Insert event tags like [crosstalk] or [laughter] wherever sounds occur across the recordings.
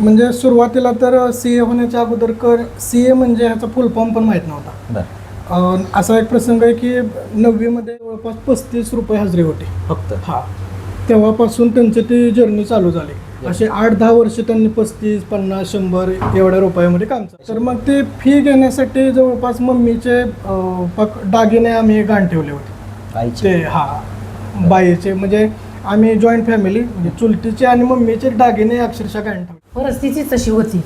म्हणजे सुरुवातीला तर सी ए होण्याच्या अगोदर कर सी ए म्हणजे ह्याचा फुल फॉर्म पण माहीत नव्हता. अं, असा एक प्रसंग आहे की नववीमध्ये जवळपास पस्तीस रुपये हजेरी होती. फक्त? हा. तेव्हापासून त्यांची ती जर्नी चालू झाली. असे आठ दहा वर्ष त्यांनी पस्तीस पन्नास शंभर एवढ्या रुपयामध्ये काम चालू तर मग ते फी घेण्यासाठी जवळपास मम्मीचे अं, पक दागिने आम्ही गाण ठेवले होते. आईची? ते हा. बाईचे म्हणजे आम्ही जॉईंट फॅमिली म्हणजे चुलतीचे आणि मम्मीचे दागिने अक्षरशः गाण परिस्थितीच परिस्थिती तशी होती.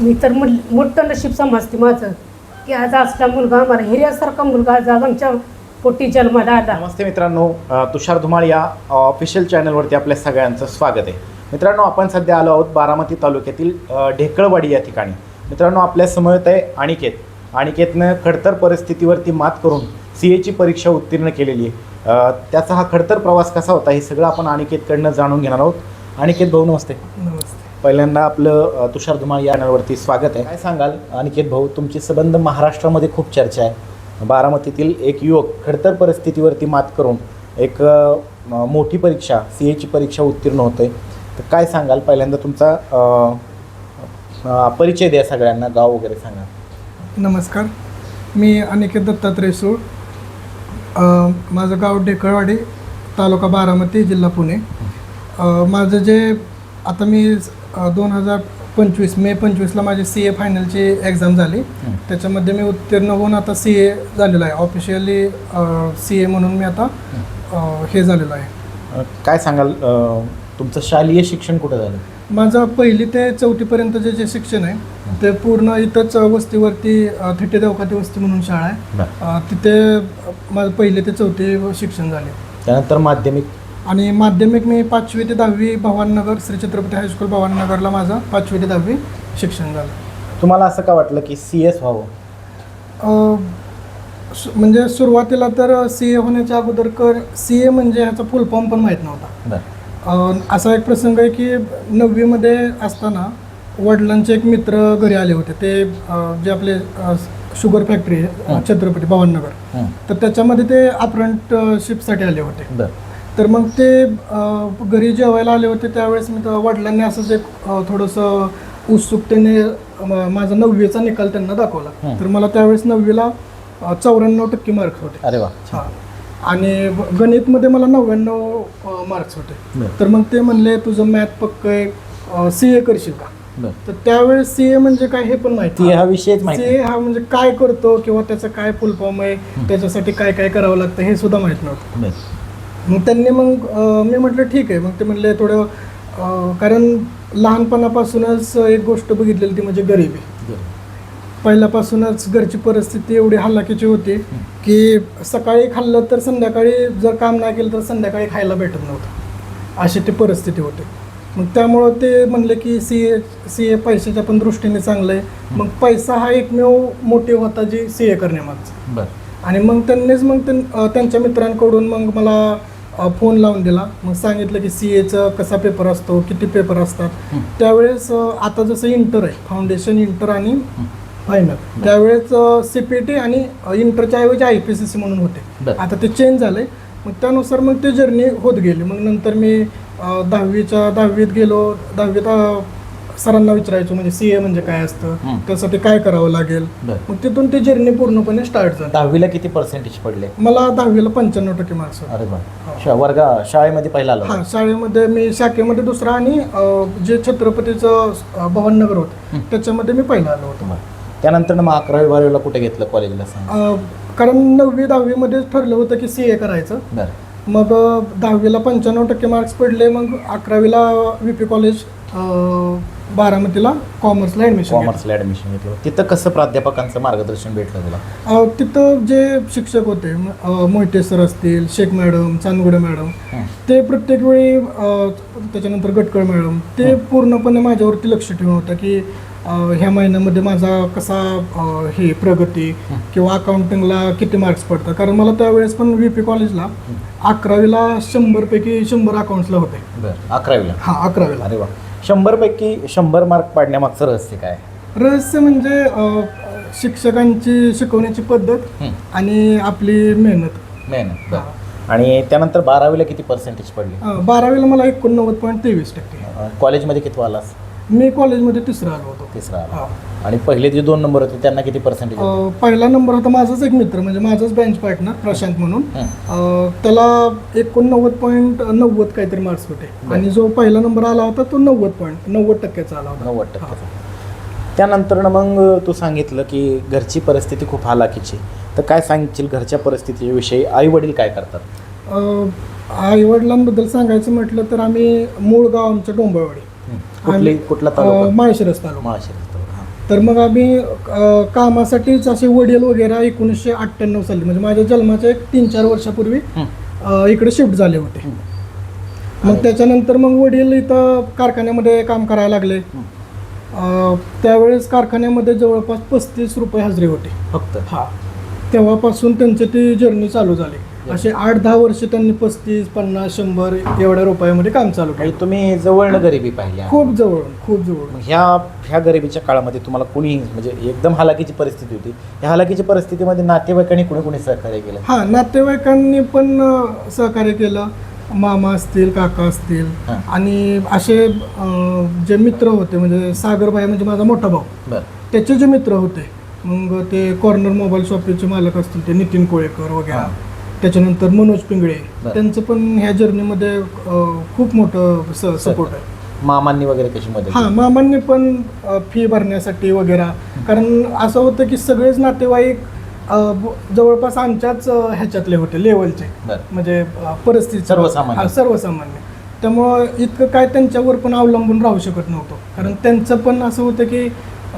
मी तर मोठं नशीब समजते माझं की आज असला मुलगा आम्हाला हिऱ्यासारखा मुलगा आज आमच्या पोटी जन्माला आला नमस्ते मित्रांनो तुषार धुमाळ या ऑफिशियल चॅनलवरती आपल्या सगळ्यांचं स्वागत आहे. मित्रांनो आपण सध्या आलो आहोत बारामती तालुक्यातील ढेकळवाडी या ठिकाणी. मित्रांनो आपल्यासमोर आहे अनिकेत. अनिकेतनं खडतर परिस्थितीवरती मात करून सी एची परीक्षा उत्तीर्ण केलेली आहे. त्याचा हा खडतर प्रवास कसा होता हे सगळं आपण अनिकेतकडनं जाणून घेणार आहोत. अनिकेत भाऊ नमस्ते. नमस्ते. पहिल्यांदा आपलं तुषार धुमाळ या चॅनलवरती स्वागत आहे. काय सांगाल? अनिकेत भाऊ तुमचे संबंध महाराष्ट्रामध्ये खूप चर्चा आहे. बारामतीतील एक युवक खडतर परिस्थितीवरती मात करून एक मोठी परीक्षा सी एची परीक्षा उत्तीर्ण होते तर काय सांगाल? पहिल्यांदा तुमचा परिचय द्या सगळ्यांना गाव वगैरे सांगा. नमस्कार. मी अनिकेत दत्तात्रय सूळ माझं गाव ढेकळवाडी तालुका बारामती जिल्हा पुणे. माझं जे आता मी दोन हजार पंचवीस मे पंचवीसला माझी सी ए फायनलची एक्झाम झाली. त्याच्यामध्ये मी उत्तीर्ण होऊन आता सी ए झालेलो आहे. ऑफिशियली सी ए म्हणून मी आता हे झालेलो आहे. काय सांगाल तुमचं शालेय शिक्षण कुठं झालं? माझं पहिली ते चौथीपर्यंतचे जे शिक्षण आहे ते पूर्ण इथंच वस्तीवरती थिटे देवकाती वस्ती म्हणून शाळा आहे. तिथे माझं पहिले ते चौथे शिक्षण झाले. त्यानंतर माध्यमिक आणि माध्यमिक मी पाचवी ते दहावी भवाननगर श्री छत्रपती हायस्कूल भवाननगरला माझं पाचवी ते दहावी शिक्षण झालं. तुम्हाला असं का वाटलं की सी एस व्हावं? अ, सु- म्हणजे सुरुवातीला तर सी ए होण्याच्या अगोदर कर सी ए म्हणजे ह्याचा फुल फॉर्म पण माहीत नव्हता. बरं. अ, असा एक प्रसंग आहे की नववीमध्ये असताना वडिलांचे एक मित्र घरी आले होते. ते अ, जे आपले अ, शुगर फॅक्टरी आहे. छत्रपती भवाननगर. तर त्याच्यामध्ये ते अप्रेंटशिपसाठी आले होते. बरं. तर मग ते घरी जेवायला आले होते त्यावेळेस मी वडिलांनी असंच एक थोडंसं उत्सुकतेने माझा नववीचा निकाल त्यांना दाखवला. तर मला त्यावेळेस नववीला चौऱ्याण्णव टक्के मार्क्स होते. अरे वा. आणि गणितमध्ये मला नव्याण्णव मार्क्स होते. तर मग ते म्हणले तुझं मॅथ पक्क आहे सी ए करशील का? तर त्यावेळेस सी ए म्हणजे काय हे पण माहिती हा विषयच माहिती सी ए हा म्हणजे काय करतो किंवा त्याचं काय फुल फॉर्म आहे त्याच्यासाठी काय काय करावं लागतं हे सुद्धा माहीत नव्हतं. मग त्यांनी मग अं, मी म्हटलं ठीक आहे. मग ते म्हणले थोडं अं, कारण लहानपणापासूनच एक गोष्ट बघितलेली ती म्हणजे गरिबी. पहिल्यापासूनच घरची परिस्थिती एवढी हलाखीची होती की सकाळी खाल्लं तर संध्याकाळी जर काम नाही केलं तर संध्याकाळी खायला भेटत नव्हतं. अशी ती परिस्थिती होती. मग त्यामुळं ते म्हणले की सी ए सी ए पैशाच्या पण दृष्टीने चांगलं आहे मग पैसा हा एकमेव मोटिव होता जी सी ए करण्यामागचा. बरं. आणि मग त्यांनीच मग त्यां- अ, त्यांच्या मित्रांकडून मग मला फोन लावून दिला. मग सांगितलं की सी एचं कसा पेपर असतो किती पेपर असतात. त्यावेळेस आता जसं इंटर आहे फाउंडेशन इंटर आणि फायनल त्यावेळेस सी पी टी आणि इंटरच्या ऐवजी आय पी सी सी म्हणून होते. आता ते चेंज झाले मग त्यानुसार मग ते जर्नी होत गेली. मग नंतर मी दहावीच्या दहावीत गेलो. दहावीत सरांना विचारायचो म्हणजे सी ए म्हणजे काय असतं? हं. त्यासाठी काय करावं लागेल? बरं. मग तिथून ती जर्नी पूर्णपणे स्टार्ट झाली. दहावीला किती पर्सेंटेज पडले? मला दहावीला पंच्याण्णव टक्के मार्क्स अरे वा शा वर्गा शाळेमध्ये पहिला आलो हा शाळेमध्ये मी शाखेमध्ये दुसरा आणि अ, जे छत्रपतीचं अ, भवाननगर होतं हं. त्याच्यामध्ये मी पहिला आलो होतो. त्यानंतर मग अकरावी बारावीला कुठे घेतलं कॉलेजला सांग? अ, कारण नववी दहावीमध्येच ठरलं होतं की सी ए करायचं. बरं. मग अ, दहावीला पंच्याण्णव टक्के मार्क्स पडले मग अकरावीला व्ही पी कॉलेज अ, बारामतीला कॉमर्सला ॲडमिशन कॉमर्सला ॲडमिशन घेतलं. तिथं कसं प्राध्यापकांचं मार्गदर्शन भेटलं तुला? तिथं जे शिक्षक होते म- अ, मोहिते सर असतील शेख मॅडम चांदगुडे मॅडम हं. ते प्रत्येक वेळी अ, त्याच्यानंतर गटकळ मॅडम ते पूर्णपणे माझ्यावरती लक्ष ठेवून होतं की अं, ह्या महिन्यामध्ये माझा कसा अं, हे प्रगती किंवा अकाउंटिंगला किती मार्क्स पडतात? कारण मला त्यावेळेस पण व्ही पी कॉलेजला अकरावीला शंभरपैकी शंभर अकाउंट्सला होते. बरं अकरावीला? हां अकरावीला. अरे वा. शंभरपैकी शंभर मार्क पाडण्यामागचं रहस्य काय? रहस्य म्हणजे अं, शिक्षकांची शिकवण्याची पद्धत हं. आणि आपली मेहनत. मेहनत बरं. आणि त्यानंतर बारावीला किती पर्सेंटेज पडले? अं, बारावीला मला एकोणनव्वद पॉईंट तेवीस टक्के. अं, कॉलेजमध्ये किती आलास? मी कॉलेजमध्ये तिसरा आलो होतो. तिसरा आला. हा. आणि पहिले जे दोन नंबर होते त्यांना किती पर्सेंटेज अं, पहिला नंबर होता माझाच एक मित्र म्हणजे माझाच बेंच पार्टनर प्रशांत म्हणून. अं, त्याला एकोणनव्वद पॉईंट नव्वद काहीतरी मार्क्स होते. आणि जो पहिला नंबर आला होता तो नव्वद पॉईंट नव्वद टक्क्याचा आला होता. नव्वद टक्के. त्यानंतर मग तू सांगितलं की घरची परिस्थिती खूप हालाकीची तर काय सांगशील घरच्या परिस्थितीविषयी? आई वडील काय करतात? आई वडिलांबद्दल सांगायचं म्हटलं तर आम्ही मूळ गाव आमचं डोंबळवाडी. कुठली कुठला तालुका? माळशिरस तालुका. माळशिरस तालुका. हां. तर मग आम्ही अ, कामासाठीच असे वडील वगैरे एकोणीसशे अठ्ठ्याण्णव साली म्हणजे माझ्या जन्माच्या एक तीन चार वर्षापूर्वी हं. अ, इकडे शिफ्ट झाले होते. मग त्याच्यानंतर मग वडील इथं कारखान्यामध्ये काम करायला लागले. अ, त्यावेळेस कारखान्यामध्ये जवळपास पस्तीस रुपये हजरी होते. फक्त? हा. तेव्हापासून त्यांची ती जर्नी चालू झाली. असे आठ दहा वर्ष त्यांनी पस्तीस पन्नास शंभर एवढ्या रुपयामध्ये काम चालू केलं. तुम्ही जवळनं गरिबी पाहिली. खूप जवळून खूप जवळून मग ह्या ह्या गरिबीच्या काळामध्ये तुम्हाला कुणी म्हणजे एकदम हालाकीची परिस्थिती होती. ह्या हालाकीच्या परिस्थितीमध्ये नातेवाईकांनी कुणी कुणी सहकार्य केलं? हां नातेवाईकांनी पण सहकार्य केलं. मामा असतील काका असतील. आणि असे जे मित्र होते म्हणजे सागरबाई म्हणजे माझा मोठा भाऊ. त्याचे जे मित्र होते मग ते कॉर्नर मोबाईल शॉपचे मालक असतील ते नितीन कोळेकर वगैरे. त्याच्यानंतर मनोज पिंगळे बरं. त्यांचं पण ह्या जर्नीमध्ये अ, खूप मोठं स सपोर्ट आहे. मामांनी वगैरे कशी मदत हां केली? मामांनी पण फी भरण्यासाठी वगैरे. कारण असं होतं की सगळेच नातेवाईक अ, ब- जवळपास आमच्याच अ, ह्याच्यातले होते लेवलचे बरं. म्हणजे अ, परिस्थिती सर्वसामान्य. हा, सर्वसामान्य. त्यामुळं इतकं काय त्यांच्यावर पण अवलंबून राहू शकत नव्हतं. कारण त्यांचं पण असं होतं की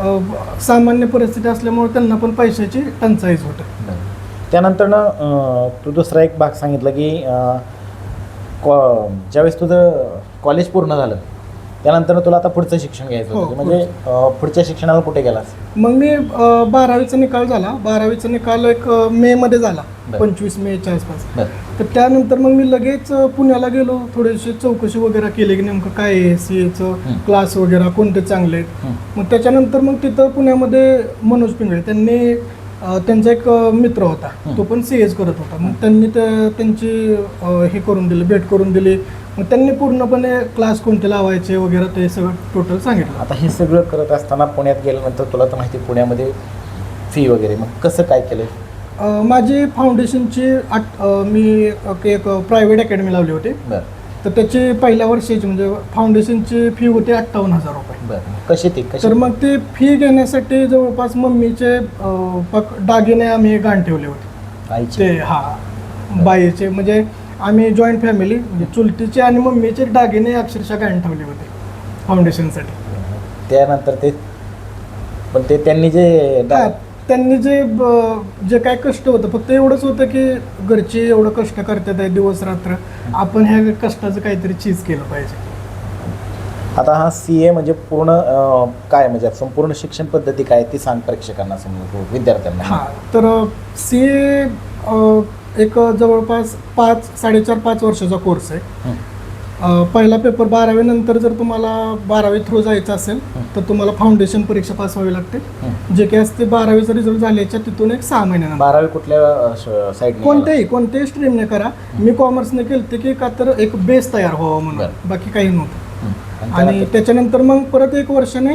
अ, सामान्य परिस्थिती असल्यामुळे त्यांना पण पैशाची टंचाईच होतं. बरं. त्यानंतर ना अं, तू दुसरा एक भाग सांगितला की कॉ ज्यावेळेस तुझं कॉलेज पूर्ण झालं त्यानंतर तुला आता पुढचं शिक्षण घ्यायचं हो, होतं म्हणजे पुढच्या शिक्षणाला कुठे गेलास मग मी बारावीचा निकाल झाला बारावीचा निकाल एक अ, मेमध्ये झाला. पंचवीस मेच्या आसपास तर त्यानंतर मग मी लगेच पुण्याला गेलो थोडीशी चौकशी वगैरे केली की नेमकं काय आहे सी एचं. क्लास वगैरे कोणते चांगले आहेत. मग त्याच्यानंतर मग तिथं पुण्यामध्ये मनोज पिंगळे त्यांनी त्यांचा एक मित्र होता. तो पण सी एच करत होता. मग त्यांनी त्या- त्यांची हे करून दिली भेट करून दिली. मग त्यांनी पूर्णपणे क्लास कोणते लावायचे वगैरे ते सगळं टोटल सांगितलं. आता हे सगळं करत असताना पुण्यात गेल्यानंतर तुला तर माहिती पुण्यामध्ये फी वगैरे. मग कसं काय केलं? माझी फाउंडेशनची आठ मी एक- प्रायव्हेट अकॅडमी लावली होती. तर त्याची पहिल्या वर्षाची म्हणजे फाउंडेशनची फी होती अठ्ठावन्न हजार रुपये. बरं कशी ती कशी तर मग ते फी घेण्यासाठी जवळपास मम्मीचे अ, पक दागिने आम्ही गाण ठेवले होते. आईची? ते हा. बाईचे म्हणजे आम्ही जॉईंट फॅमिली म्हणजे चुलतीचे आणि मम्मीचे दागिने अक्षरशः गाण ठेवले होते फाउंडेशनसाठी त्यानंतर ते पण ते त्यांनी जे हा, त्यांनी जे जे काय कष्ट होतं फक्त एवढंच होतं की घरचे एवढं कष्ट करतात आहे दिवस रात्र. आपण ह्या कष्टाचं काहीतरी चीज केलं पाहिजे. आता हा सी ए म्हणजे पूर्ण अं, काय म्हणजे संपूर्ण शिक्षण पद्धती काय ती सांग प्रेक्षकांना समजा विद्यार्थ्यांना. हां तर सी ए एक जवळपास पाच साडेचार पाच वर्षाचा कोर्स आहे. हं. पहिला पेपर बारावीनंतर जर तुम्हाला बारावी थ्रू जायचं असेल. तर तुम्हाला फाउंडेशन परीक्षा पास व्हावी लागते. जे काही असते बारावीचा रिझल्ट झाल्याच्या तिथून एक सहा महिन्यानंतर. बारावी कुठल्या साईड कोणत्याही कोणत्याही स्ट्रीमने करा. मी कॉमर्सने केलं की का तर एक बेस तयार व्हावा म्हणून. बाकी काही नव्हतं. आणि त्याच्यानंतर मग परत एक वर्षाने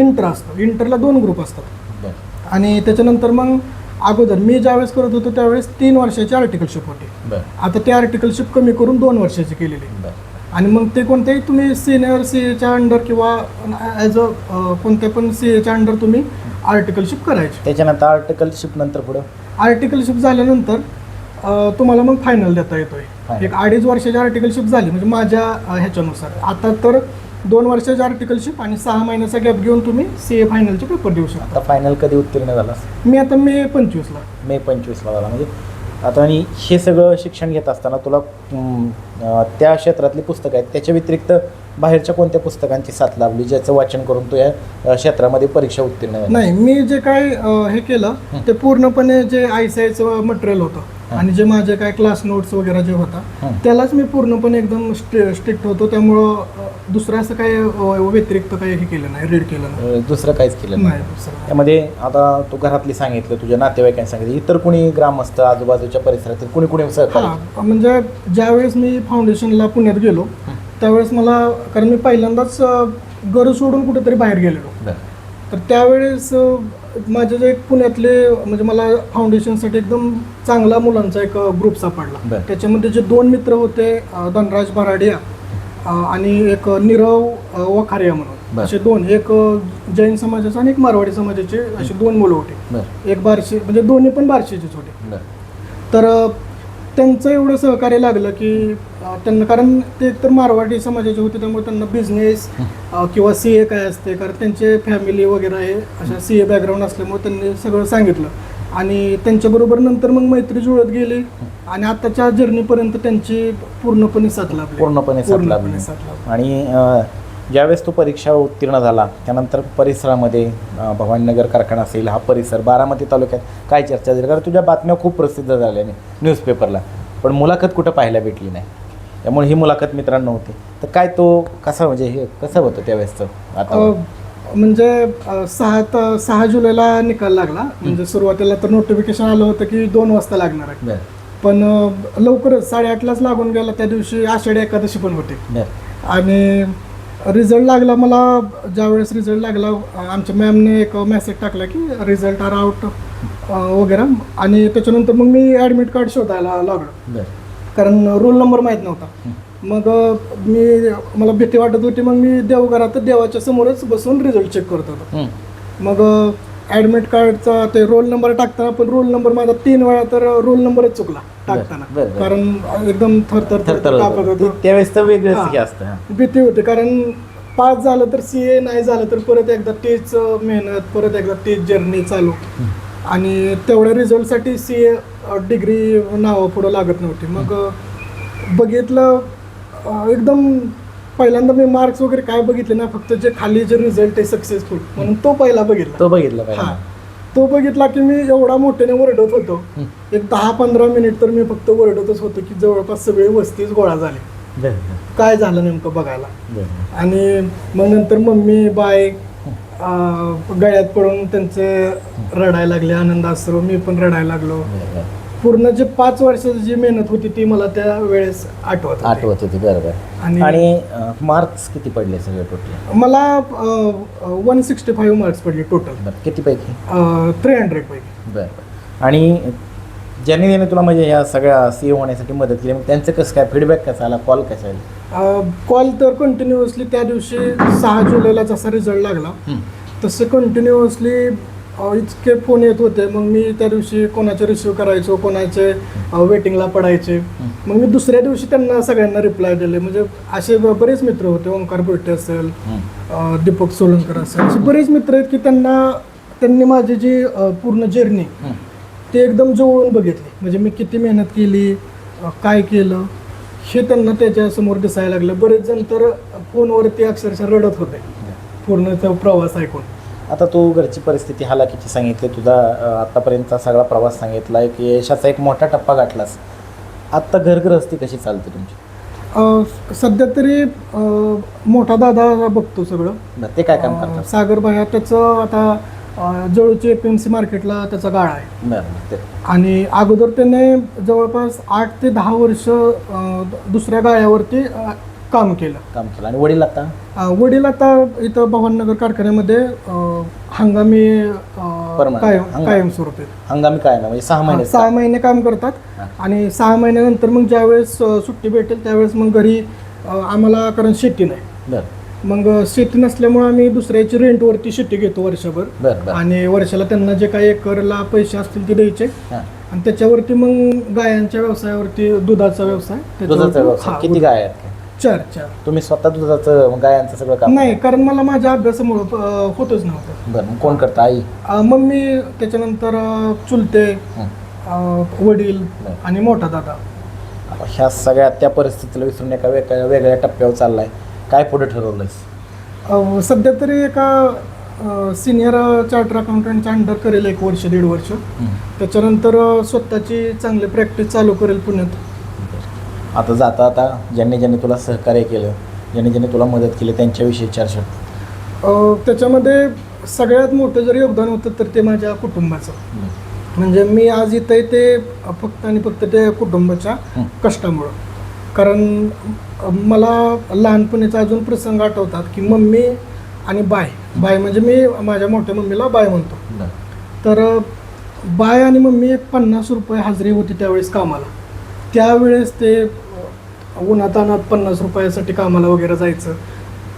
इंटर असतं. इंटरला दोन ग्रुप असतात. आणि त्याच्यानंतर मग अगोदर मी ज्यावेळेस करत होतो त्यावेळेस तीन वर्षाची आर्टिकलशिप होती. आता ते आर्टिकलशिप कमी करून दोन वर्षाची केलेली. आणि मग ते कोणत्याही तुम्ही सिनियर सी एच्या अंडर किंवा ॲज अ कोणत्या पण सी एच्या अंडर तुम्ही आर्टिकलशिप करायची. त्याच्यानंतर आर्टिकलशिप नंतर पुढं? आर्टिकलशिप झाल्यानंतर तुम्हाला मग फायनल देता येतोय. एक अडीच वर्षाची आर्टिकलशिप झाली म्हणजे माझ्या ह्याच्यानुसार. आता तर दोन वर्षाची आर्टिकलशिप आणि सहा महिन्याचा गॅप घेऊन तुम्ही सी ए फायनलचे पेपर देऊ शकता. आता फायनल कधी उत्तीर्ण झालास मी आता मे पंचवीसला मे पंचवीसला झाला. म्हणजे आता आणि हे सगळं शिक्षण घेत असताना तुला हम्म, अं, त्या क्षेत्रातली पुस्तकं आहेत. त्याच्या व्यतिरिक्त बाहेरच्या कोणत्या पुस्तकांची साथ लाभली ज्याचं वाचन करून तू या अं, क्षेत्रामध्ये परीक्षा उत्तीर्ण झाला? नाही मी जे काय अ, हे केलं ते पूर्णपणे जे आय सी आयचं मटेरियल होतं आणि जे माझे काय क्लास नोट्स वगैरे जे होता. त्यालाच मी पूर्णपणे एकदम स्ट्रिक्ट होतो. त्यामुळं दुसरं असं काही अ, व्यतिरिक्त काही हे केलं नाही रीड केलं नाही. दुसरं काहीच केलं नाही. त्यामध्ये आता तू घरातली सांगितलं तुझ्या नातेवाईकांनी सांगितलं इतर कोणी ग्रामस्थ आजूबाजूच्या परिसरातील कुणी कुणी सहकार्य हा म्हणजे ज्यावेळेस मी फाउंडेशनला पुण्यात गेलो त्यावेळेस मला कारण मी पहिल्यांदाच घर सोडून कुठेतरी बाहेर गेलेलो. तर त्यावेळेस माझे जे एक पुण्यातले म्हणजे मला फाउंडेशनसाठी एकदम चांगला मुलांचा एक ग्रुप सापडला. त्याच्यामध्ये जे दोन मित्र होते धनराज बराडिया अ, आणि एक नीरव वखारिया म्हणून. असे दोन. एक जैन समाजाचे आणि एक मारवाडी समाजाचे असे दोन मुलं होते. एक बारशे म्हणजे दोन्ही पण बारशेचेच होते. तर त्यांचं एवढं सहकार्य लागलं की अ, त्यांना कारण ते तर मारवाडी समाजाचे होते त्यामुळे त्यांना बिझनेस किंवा सी ए काय असते कारण त्यांचे फॅमिली वगैरे आहे अशा सी ए बॅकग्राऊंड असल्यामुळे त्यांनी सगळं सांगितलं. आणि त्यांच्याबरोबर नंतर मग मैत्री जुळत गेली आणि आताच्या जर्नीपर्यंत त्यांची पूर्णपणे साथ लाभली. पूर्णपणे साथ लाभली. पूर्णपणे साथ लाभली. आणि अ, ज्यावेळेस तो परीक्षा उत्तीर्ण झाला त्यानंतर परिसरामध्ये भवानीनगर कारखाना असेल हा परिसर बारामती तालुक्यात काय चर्चा झाली? कारण तुझ्या बातम्या खूप प्रसिद्ध झाल्या न्यूजपेपरला पण मुलाखत कुठं पाहायला भेटली नाही. त्यामुळे ही मुलाखत मित्रांनो होती. तर काय तो कसा म्हणजे हे कसं होतं त्यावेळेसचं आता म्हणजे सहा त- सहा जुलैला निकाल लागला. म्हणजे सुरुवातीला तर नोटिफिकेशन आलं होतं की दोन वाजता लागणार आहे. पण लवकरच साडेआठलाच लागून गेला. त्या दिवशी आषाढी एकादशी पण होती. आणि रिझल्ट लागला मला ज्यावेळेस रिझल्ट लागला आमच्या मॅमने एक मेसेज टाकला की रिझल्ट आर आउट वगैरे. आणि त्याच्यानंतर मग मी ॲडमिट कार्ड शोधायला लागलो. कारण रोल नंबर माहीत नव्हता. मग मी मला भीती वाटत होती मग मी देवघरात देवाच्या समोरच बसून रिझल्ट चेक करत होतो. मग ॲडमिट कार्डचा ते रोल नंबर टाकताना पण रोल नंबर माझा तीन वेळा तर रोल नंबरच चुकला टाकताना बरं, बरं. कारण एकदम थरथर थरथर कापत होतं. होतो ते- त्यावेळेस तर वेगळंच हां. हे असतं हां. भीती होती कारण पास झालं तर सी ए नाही झालं तर परत एकदा तेच अ, मेहनत परत एकदा तेच जर्नी चालू आणि तेवढ्या रिझल्टसाठी सी ए डिग्री नावं पुढं लागत नव्हती मग अ, बघितलं अ, एकदम पहिल्यांदा मी मार्क्स वगैरे काय बघितले ना फक्त जे खाली जे रिझल्ट आहे सक्सेसफुल म्हणून तो पहिला बघितला. तो बघितला हा. पाहिजे तो बघितला की मी एवढा मोठ्याने ओरडत होतो. एक दहा पंधरा मिनिट तर मी फक्त ओरडतच होतो की जवळपास सगळे वस्तीच गोळा झाले. बरं बरं. काय झालं नेमकं बघायला? बरं आणि मग नंतर मम्मी बाय अं, गळ्यात पडून त्यांचे रडायला लागले आनंद आश्रू मी पण रडायला लागलो. बरं बरं. पूर्ण जे पाच वर्षाची जी मेहनत होती ती मला त्या वेळेस आठवत होती. आठवत होती बरोबर. आणि- आणि मार्क्स किती पडले सगळे टोटल मला वन सिक्स्टी फाईव्ह मार्क्स पडले टोटल बरं किती पैकी थ्री हंड्रेड पैकी. बरं. बरं आणि ज्यांनी ज्याने तुला म्हणजे या सगळ्या सी होण्यासाठी मदत केली मग त्यांचं कसं काय? फीडबॅक कसा आला? कॉल कसा आला? कॉल तर कंटिन्युअसली त्या दिवशी सहा जुलैला जसा रिझल्ट लागला. तसे कंटिन्युअसली इतके फोन येत होते. मग मी त्या दिवशी कोणाचे रिसिव्ह करायचो कोणाचे वेटिंगला पडायचे. मग मी दुसऱ्या दिवशी त्यांना सगळ्यांना रिप्लाय दिले म्हणजे असे बरेच मित्र होते. ओंकार बोलटे असेल दीपक सोलंकर असेल असे बरेच मित्र आहेत की त्यांना त्यांनी माझी जी पूर्ण जर्नी. ते एकदम जवळून बघितली. म्हणजे मी किती मेहनत केली काय केलं हे त्यांना त्याच्यासमोर दिसायला लागलं. बरेच जण तर फोनवरती अक्षरशः रडत होते. पूर्णचा प्रवास ऐकून. आता तू घरची परिस्थिती हालाकीची सांगितली तुझा आत्तापर्यंतचा सगळा प्रवास सांगितला आहे की यशाचा एक मोठा टप्पा गाठलास. आत्ता घरगृहस्ती कशी चालते तुमची? अ, सध्या तरी मोठा दादा बघतो सगळं. बरं ते काय काम करतात? सागर भाया त्याचं आता जवळचे एफ एम सी मार्केटला त्याचा गाळा आहे. आणि अगोदर त्याने जवळपास आठ ते दहा वर्ष दुसऱ्या गाळ्यावरती काम केलं. काम केलं. आणि वडील आता? अ, वडील आता इथं भवाननगर कारखान्यामध्ये अ, हंगामी अ. कायम हंगाम. कायमस्वरूपी हंगामी काय ना म्हणजे सहा महिने सहा महिने काम करतात. हा. आणि सहा महिन्यानंतर मग ज्यावेळेस अ, सुट्टी भेटेल त्यावेळेस मग घरी अ, आम्हाला कारण शेती नाही. बरं. मग शेती नसल्यामुळे आम्ही दुसऱ्याची रेंटवरती शेती घेतो वर्षभर. बरं बरं. आणि वर्षाला त्यांना जे काही एकरला पैसे असतील ते द्यायचे. हां. आणि त्याच्यावरती मग गायांच्या व्यवसायावरती दुधाचा व्यवसाय दुधाचा त्याच्यावरती- व्यवसाय. हा, किती गाय आहेत? चार चार तुम्ही स्वतः दुधाचं गायांचं सगळं काम नाही कारण मला माझ्या अभ्यासामुळं अ, होतच नव्हतं. बरं मग कोण करतं? आई? अ, मम्मी त्याच्यानंतर अ, चुलते हं. अं, वडील. आणि मोठा दादा. ह्या सगळ्या त्या परिस्थितीला विसरून एका वेगळ्या वेगळ्या टप्प्यावर चाललाय. काय पुढे ठरवलंयस? अं, सध्या तरी एका सिनियर चार्टर अकाउंटंटच्या अंडर करेल एक वर्ष दीड वर्ष. त्याच्यानंतर अं, स्वतःची चांगली प्रॅक्टिस चालू करेल पुण्यात. आता जाता आता ज्यांनी ज्यांनी तुला सहकार्य केलं ज्यांनी ज्यांनी तुला मदत केली त्यांच्याविषयी चर्चा त्याच्यामध्ये सगळ्यात मोठं जर योगदान होतं तर ते माझ्या कुटुंबाचं. म्हणजे मी आज इथं ते फक्त आणि फक्त ते कुटुंबाच्या. कष्टामुळं. कारण मला लहानपणीचा अजून प्रसंग आठवतात की मम्मी आणि बाय. बाय म्हणजे मी माझ्या मोठ्या मम्मीला बाय म्हणतो. तर बाय आणि मम्मी एक पन्नास रुपये हजेरी होती त्यावेळेस कामाला. त्यावेळेस ते उन्हातानात पन्नास रुपयासाठी कामाला वगैरे जायचं.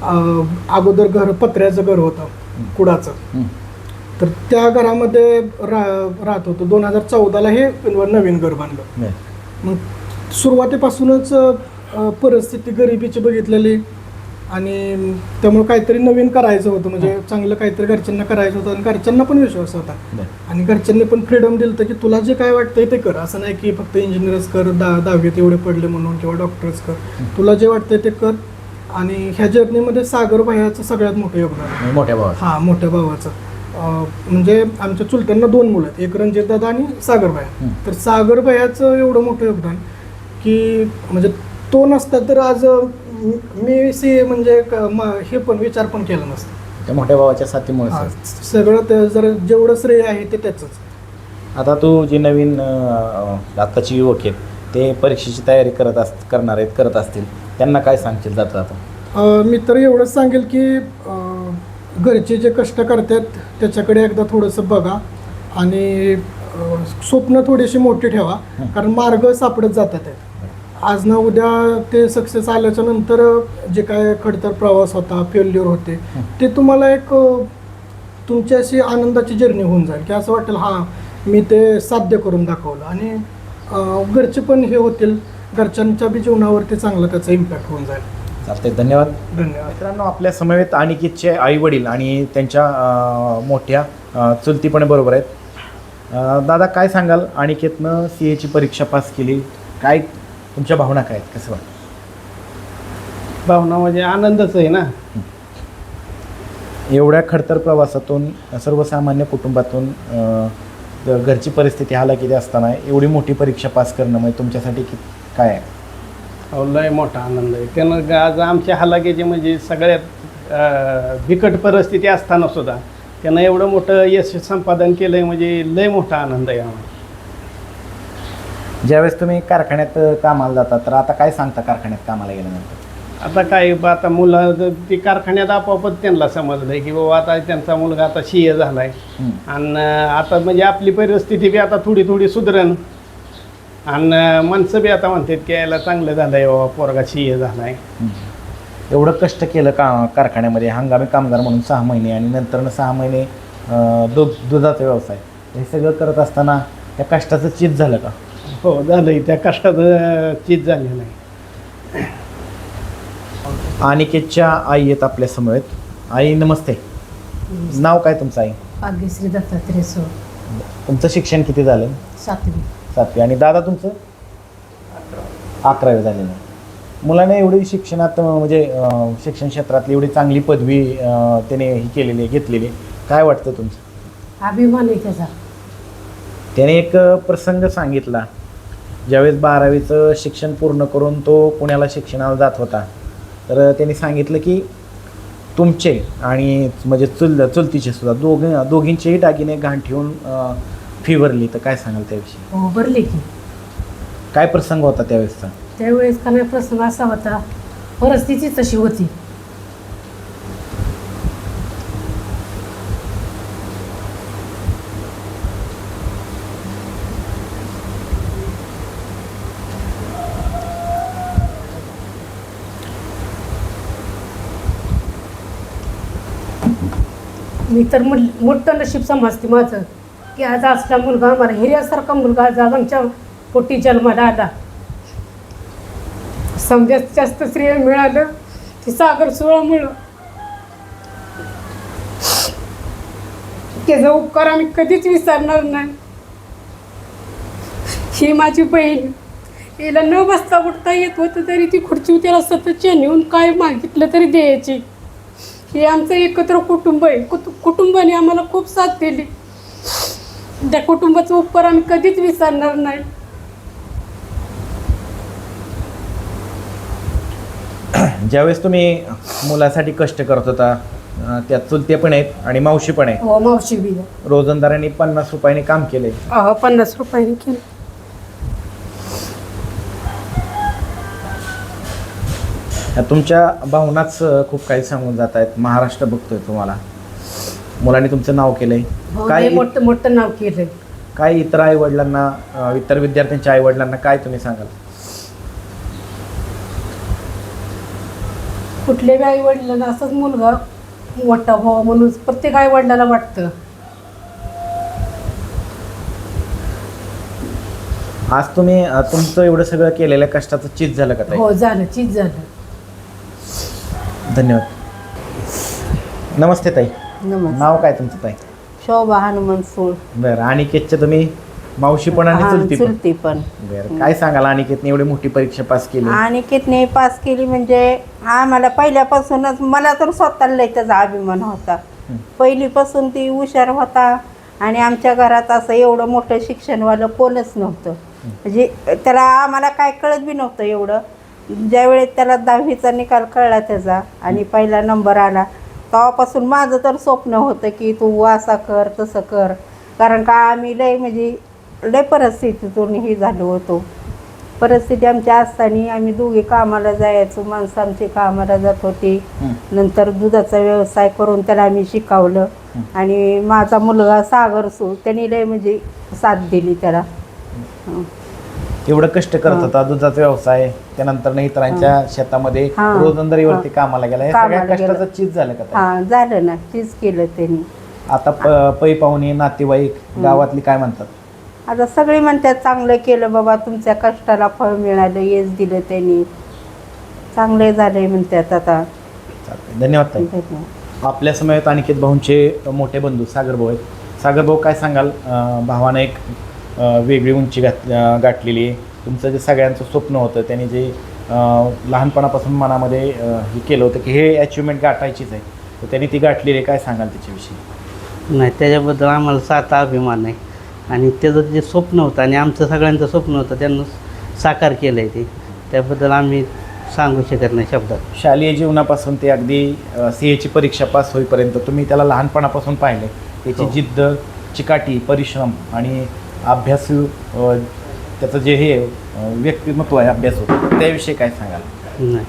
अं, अगोदर घर पत्र्याचं घर होतं कुडाचं. तर त्या घरामध्ये रा राहत होतो. दोन हजार चौदाला हे नवीन घर बांधलं. मग सुरुवातीपासूनच अ, परिस्थिती गरिबीची बघितलेली. आणि त्यामुळे काहीतरी नवीन करायचं होतं. म्हणजे चांगलं काहीतरी घरच्यांना करायचं होतं आणि घरच्यांना पण विश्वास होता. आणि घरच्यांनी पण फ्रीडम दिलं होतं की तुला जे काय वाटतंय ते कर. असं नाही की फक्त इंजिनियर्स कर दहा दहावीत एवढे पडले म्हणून किंवा डॉक्टर्स कर. तुला जे वाटतंय ते कर. आणि ह्या जर्नीमध्ये सागर भयाचं सगळ्यात मोठं योगदान. आहे. मोठ्या भावा हा मोठ्या भावाचं. म्हणजे आमच्या चुलत्यांना दोन मुलं आहेत. एक रणजित दादा आणि सागर. भाया तर सागर भायाचं एवढं मोठं योगदान की म्हणजे तो नसता तर आज मी- सी म्हणजे क- म- हे पण विचार पण केला नसता. त्या मोठ्या भावाच्या साथीमुळे हा, सगळं ते जर जेवढं श्रेय आहे ते त्याचंच. आता तू जे नवीन अं, आत्ताची युवक आहेत ते परीक्षेची तयारी करत अस करणार आहेत करत असतील त्यांना काय सांगशील जाता अं, मी तर एवढंच सांगेल की अं, घरचे जे कष्ट करतात त्याच्याकडे एकदा थोडंसं बघा आणि अं, स्वप्न थोडीशी मोठी ठेवा कारण मार्ग सापडत जातात आहेत आज ना उद्या ते सक्सेस आल्याच्यानंतर जे काय खडतर प्रवास होता फेल्युअर होते ते तुम्हाला एक अं, तुमची अशी आनंदाची जर्नी होऊन जाईल. की असं वाटेल हां मी ते साध्य करून दाखवलं. आणि घरचे पण हे होतील. घरच्यांच्या बी जीवनावरती चांगला त्याचा इम्पॅक्ट होऊन जाईल. चालतंय. धन्यवाद. धन्यवाद. मित्रांनो आपल्या समवेत अनिकेतचे आई वडील आणि त्यांच्या मोठ्या चुलती पण बरोबर आहेत. दादा काय सांगाल? अनिकेतनं सी एची परीक्षा पास केली. काय तुमच्या भावना काय आहेत? कसं वाटतं? भावना म्हणजे आनंदच आहे ना. एवढ्या खडतर प्रवासातून सर्वसामान्य कुटुंबातून अं, घरची परिस्थिती हालाकीची असताना एवढी मोठी परीक्षा पास करणं म्हणजे तुमच्यासाठी कि काय आहे? अहो, लय मोठा आनंद आहे. त्यानं ग- आज आमच्या हलाखीचे म्हणजे सगळ्यात अं, बिकट परिस्थिती असताना सुद्धा त्यानं एवढं मोठं यश संपादन केलं आहे म्हणजे लय मोठा आनंद आहे आम्हाला. ज्यावेळेस तुम्ही कारखान्यात कामाला जाता तर आता काय सांगता कारखान्यात कामाला गेल्यानंतर? आता काय बा आता मुलं ज- ती कारखान्यात आपोआपच त्यांना समजलं आहे की बाबा आता त्यांचा मुलगा आता सी ए झाला आहे. आणि आता म्हणजे आपली परिस्थिती बी आता थोडी थोडी सुधरण आणि माणसं बी आता म्हणतात की यायला चांगलं झालं आहे बाबा पोरगा सी ए झाला आहे एवढं कष्ट केलं का कारखान्यामध्ये हंगामी कामगार म्हणून सहा महिने आणि नंतर सहा महिने अं, दूध दुधाचा व्यवसाय हे सगळं करत असताना त्या कष्टाचं चित झालं का? हो झालंय. त्या कष्टाचं चीज झालेलं आहे. अनिकेतच्या आई आहेत आपल्या समवेत. आई नमस्ते. नाव काय तुमचं आई? भाग्यश्री दत्तात्रय. सो तुमचं शिक्षण किती झालं? सातवी. सातवी. आणि दादा तुमचं? अकरावी झालेलं आहे. मुलाने एवढी शिक्षणात अं, म्हणजे अं, शिक्षण क्षेत्रातली एवढी चांगली पदवी अं, त्याने ही केलेली आहे, घेतलेली आहे. काय वाटतं तुमचं? अभिमान आहे त्याचा. त्याने एक अ, प्रसंग सांगितला. ज्यावेळेस बारावीचं शिक्षण पूर्ण करून तो पुण्याला शिक्षणाला जात होता तर त्यांनी सांगितलं की तुमचे आणि म्हणजे चुल चुलतीचे सुद्धा दोघ दोघींचेही दागिने घाण ठेवून अ, फी भरली. तर काय सांगाल त्याविषयी? हो भरले की. काय प्रसंग होता त्यावेळेसचा? त्यावेळेस का नाही प्रसंग असा होता परिस्थिती तशी होती. मी तर म्हण- मोठं नशीब समजते माझं. की आज असला मुलगा आम्हाला हिऱ्यासारखा मुलगा आज आमच्या पोटी जन्माला आला. समजात जास्त स्त्रिया मिळालं की सागर सोहळामुळं त्याचा उपकार आम्ही कधीच विसरणार नाही. ही माझी बहीण. हिला न बसता उठता येत होतं तरी ती खुर्ची त्याला सतत नेऊन काय मागितलं तरी द्यायची. हे आमचं एकत्र कुटुंब आहे. कुटु कुटुंबाने आम्हाला खूप साथ दिली. त्या कुटुंबाचा उपकार आम्ही कधीच विसरणार नाही. [clears throat] ज्यावेळेस तुम्ही मुलासाठी कष्ट करत होता अं, त्यात चुलते पण आहेत आणि मावशी पण आहे हो मावशी बी रोजंदारांनी पन्नास रुपयाने काम केले. अहो, पन्नास रुपयाने केलं. तुमच्या भावनाच खूप काही सांगून जात आहेत महाराष्ट्र बघतोय तुम्हाला. मुलांनी तुमचं नाव केलंय. हो, काय मोठं मोठं नाव केलंय. काय इतर आई वडिलांना इतर विद्यार्थ्यांच्या आई वडिलांना काय तुम्ही सांगाल? कुठल्याही आई वडिलांना असाच मुलगा मोठा व्हावा म्हणून प्रत्येक आई वडिलाला वाटतं. आज तुम्ही अं, तुमचं एवढं सगळं केलेलं कष्टाचं चीज झालं का ताई? हो झालं. चीज झालं. धन्यवाद. नमस्ते ताई. नमस्कार नाव काय तुमचं ताई? शोभा हनुमान सूळ बरं अनिकेतचे तुम्ही मावशी पण आणि चुलती पण? चुलती पण. बरं काय सांगाल अनिकेतने एवढी मोठी परीक्षा पास केली? आणि कितने पास केली म्हणजे आम्हाला पहिल्यापासूनच मला तर स्वतःला लय त्याचा अभिमान होता. पहिलीपासून ती हुशार होता आणि आमच्या घरात असं एवढं मोठं शिक्षणवालं कोणच नव्हतं. म्हणजे त्याला आम्हाला काय कळत बी नव्हतं एवढं. ज्यावेळेस त्याला दहावीचा निकाल कळला त्याचा आणि पहिला नंबर आला तेव्हापासून माझं तर स्वप्न होतं की तू असा कर तसं कर. कारण का आम्ही लय म्हणजे लय परिस्थितीतून हे झालो होतो. परिस्थिती आमच्या असताना आम्ही दोघे कामाला जायचो माणसं आमची कामाला जात होती. नंतर दुधाचा व्यवसाय करून त्याला आम्ही शिकवलं. आणि माझा मुलगा सागर सू त्यांनी लय म्हणजे साथ दिली त्याला. एवढं कष्ट करत होता दुधाचा व्यवसाय त्यानंतर इतरांच्या शेतामध्ये. रोजंदारीवरती कामाला गेला. हे कामाला सगळ्या गेला. कष्टाचं चीज झालं का ताई? हां झालं ना. तीच केलं त्यांनी. आता प- पै पाहुणे नातेवाईक गावातली काय म्हणतात? आता सगळे म्हणतात चांगलं केलं बाबा तुमच्या कष्टाला फळ मिळालं येस दिलं त्यांनी. चांगले झाले म्हणतात आता. चालतंय. धन्यवाद ताई. धन्यवाद. आपल्या समयात अनिकेत भाऊंचे मोठे बंधू सागर भाऊ आहेत. सागर भाऊ काय सांगाल? अं, भावानं एक वेगळी उंची अं, गाठलेली. आहे तुमचं जे सगळ्यांचं स्वप्न होतं त्यांनी जे लहानपणापासून मनामध्ये हे केलं होतं की हे अचिव्हमेंट गाठायचीच आहे. तर त्यांनी ती गाठलेली आहे. काय सांगाल त्याच्याविषयी? नाही त्याच्याबद्दल आम्हाला साता अभिमान आहे. आणि त्याचं जे स्वप्न होतं आणि आमचं सगळ्यांचं स्वप्न होतं त्यांना साकार केलं आहे ते. त्याबद्दल आम्ही सांगू शकत नाही शब्दात. शालेय जीवनापासून ते अगदी सी एची परीक्षा पास होईपर्यंत तुम्ही त्याला लहानपणापासून पाहिले त्याची हो. जिद्द चिकाटी परिश्रम आणि अभ्यासू त्याचं जे हे व्यक्तिमत्व आहे अभ्यासू त्याविषयी काय सांगाल? नाही.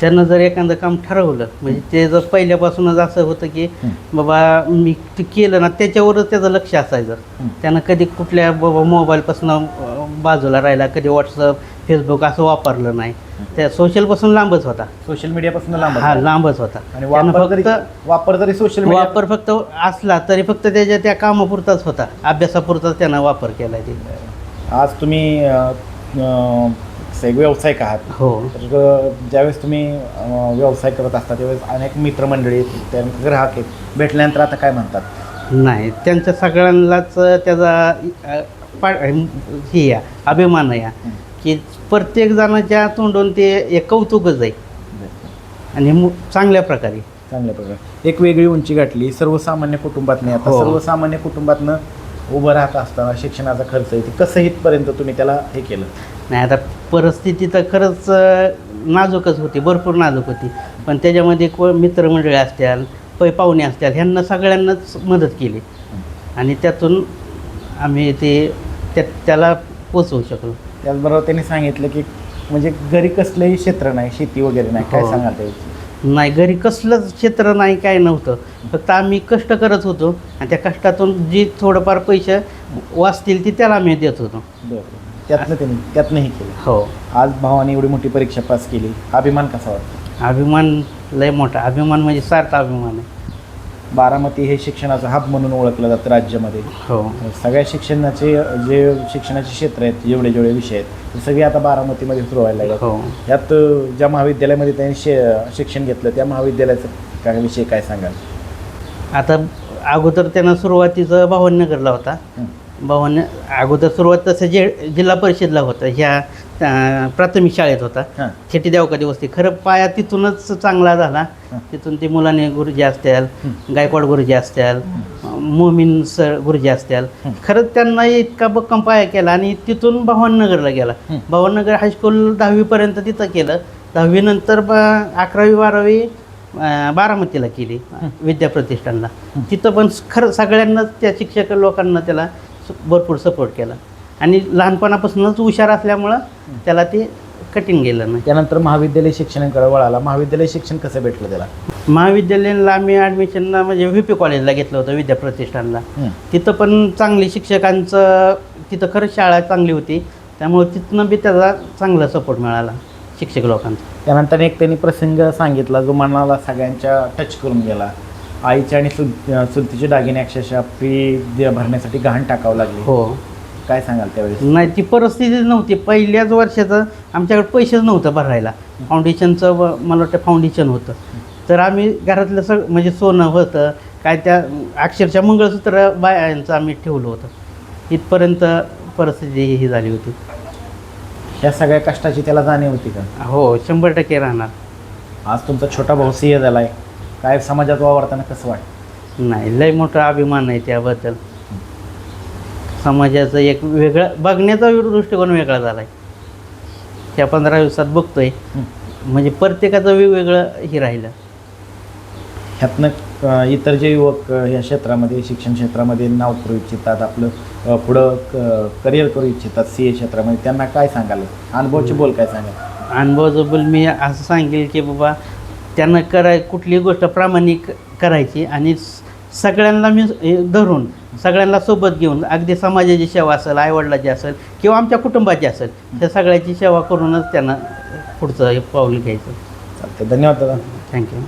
त्यांना जर एखादं काम ठरवलं म्हणजे ते जर पहिल्यापासूनच असं होतं की बाबा मी ते केलं ना त्याच्यावरच त्याचं लक्ष असायचं. त्यानं कधी कुठल्या बाबा मोबाईलपासून बाजूला राहिला कधी व्हॉट्सअप फेसबुक असं वापरलं नाही. त्या सोशलपासून लांबच होता. सोशल मीडियापासून लांब हा लांबच होता. आणि त्यानं वापर जरी फक्त वापर जरी सोशल मीडिया वापर फक्त असला तरी फक्त त्याच्या त्या कामापुरताच होता. अभ्यासापुरताच त्यानं वापर केला ते. आज तुम्ही अ, अ, एक व्यावसायिक आहात. हो. तर अ, ज्यावेळेस तुम्ही अ, व्यवसाय करत असता त्यावेळेस अनेक मित्रमंडळी आहेत, त्या ग्राहक आहेत. भेटल्यानंतर आता काय म्हणतात? नाही त्यांच्या सगळ्यांनाच त्याचा अ, पा हे या अभिमान या. की प्रत्येक जणाच्या तोंडून ते एक कौतुकच आहे. आणि मु- चांगल्या प्रकारे. चांगल्या प्रकारे. एक वेगळी उंची गाठली सर्वसामान्य कुटुंबात नाही आता हो. सर्वसामान्य कुटुंबातनं उभं राहत असताना शिक्षणाचा खर्च आहे ते कसं इथपर्यंत तुम्ही त्याला हे केलं? नाही आता परिस्थिती तर खरंच अ, नाजूकच होती भरपूर नाजूक होती. पण त्याच्यामध्ये को मित्रमंडळी असतील पै पाहुणे असतील ह्यांना सगळ्यांनाच मदत केली. आणि त्यातून आम्ही ते त्या त्याला पोचवू शकलो. त्याचबरोबर त्यांनी सांगितलं की म्हणजे घरी कसलंही क्षेत्र नाही शेती वगैरे नाही काय हो. सांगाल त्याविषयी नाही घरी कसलंच क्षेत्र नाही काय नव्हतं. फक्त आम्ही कष्ट करत होतो आणि त्या कष्टातून जी थोडंफार पैसे वाचतील ती त्याला आम्ही देत होतो. बरं. त्यातनं त्यांनी त्यातनं हे केलं. हो. आज भावाने एवढी मोठी परीक्षा पास केली. अभिमान कसा वाटतो? अभिमान लय मोठा. अभिमान म्हणजे सार्थ अभिमान आहे. बारामती हे शिक्षणाचं हब म्हणून ओळखलं जातं राज्यामध्ये. हो. सगळ्या शिक्षणाचे जे शिक्षणाचे क्षेत्र आहेत जेवढे जेवढे विषय आहेत ते सगळे आता बारामतीमध्ये सुरू व्हायला लागले हो. यात ज्या महाविद्यालयामध्ये त्यांनी शे शिक्षण घेतलं त्या महाविद्यालयाचं काय विषय काय सांगाल? आता अगोदर त्यानं सुरुवातीचं भावनगरला होता. भावानं अगोदर सुरुवात तसं जे जिल्हा परिषदला होतं ह्या प्राथमिक शाळेत होता. छेटी देवकाची वस्ती खरं पाया तिथूनच चांगला झाला. तिथून ते मुलाने गुरुजी असतील गायकवाड गुरुजी असतील मोमीन सर गुरुजी असतील खरंच त्यांना इतका भक्कम पाया केला आणि तिथून भवाननगरला गेला. भवाननगर हायस्कूल दहावीपर्यंत तिथं केलं. दहावीनंतर ब अकरावी बारावी बारामतीला केली विद्याप्रतिष्ठानला. तिथं पण खरं सगळ्यांनाच त्या शिक्षक लोकांना त्याला भरपूर सपोर्ट केला. आणि लहानपणापासूनच हुशार असल्यामुळं त्याला ते कठीण गेलं नाही. त्यानंतर महाविद्यालय शिक्षणाकडे वळाला. महाविद्यालय शिक्षण कसं भेटलं त्याला? महाविद्यालयाला आम्ही ॲडमिशनला म्हणजे व्ही पी कॉलेजला घेतलं होतं विद्याप्रतिष्ठानला. तिथं पण चांगली शिक्षकांचं तिथं खरंच शाळा चांगली होती. त्यामुळे तिथनं बी त्याचा चांगला सपोर्ट मिळाला शिक्षक लोकांचा. त्यानंतर एक त्यांनी प्रसंग सांगितला जो मनाला सगळ्यांच्या टच करून गेला. आईच्या आणि चुल चुलतीचे दागिने अक्षरशः फी भरण्यासाठी गहाण टाकावं लागली. हो. काय सांगाल त्यावेळेस? नाही ती परिस्थितीच नव्हती. पहिल्याच वर्षाचं आमच्याकडे पैसेच नव्हतं भरायला. फाउंडेशनचं व- मला वाटतं फाउंडेशन होतं. तर आम्ही घरातलं सग म्हणजे सोनं होतं काय त्या अक्षरशः मंगळसूत्र बायांचं आम्ही ठेवलं होतं. इथपर्यंत परिस्थिती ही झाली होती. ह्या सगळ्या कष्टाची त्याला जाणीव होती का? हो शंभर टक्के राहणार. आज तुमचा छोटा भाऊ सी ए झालाय. काय समाजात वावरताना कसं वाटतं? नाही लय मोठा अभिमान आहे त्याबद्दल. समाजाचं एक वेगळं बघण्याचा दृष्टिकोन वेगळा झाला आहे त्या पंधरा दिवसात बघतोय. म्हणजे प्रत्येकाचं वेगवेगळं हे राहिलं. ह्यातनं अ, इतर जे युवक अ, या क्षेत्रामध्ये शिक्षण क्षेत्रामध्ये नाव करू इच्छितात आपलं अ, पुढं करिअर करू इच्छितात सी ए क्षेत्रामध्ये त्यांना काय सांगाल? अनुभवचे बोल काय सांगाल? अनुभवाजबल मी असं सांगेल की बाबा त्यांना कराय कुठली गोष्ट प्रामाणिक करायची आणि सगळ्यांना मी धरून सगळ्यांना सोबत घेऊन अगदी समाजाची सेवा असेल आईवडिलाची असेल किंवा आमच्या कुटुंबाची असेल त्या सगळ्याची सेवा करूनच त्यांना पुढचं हे पाऊल घ्यायचं. चालते धन्यवाद दादा. थँक्यू.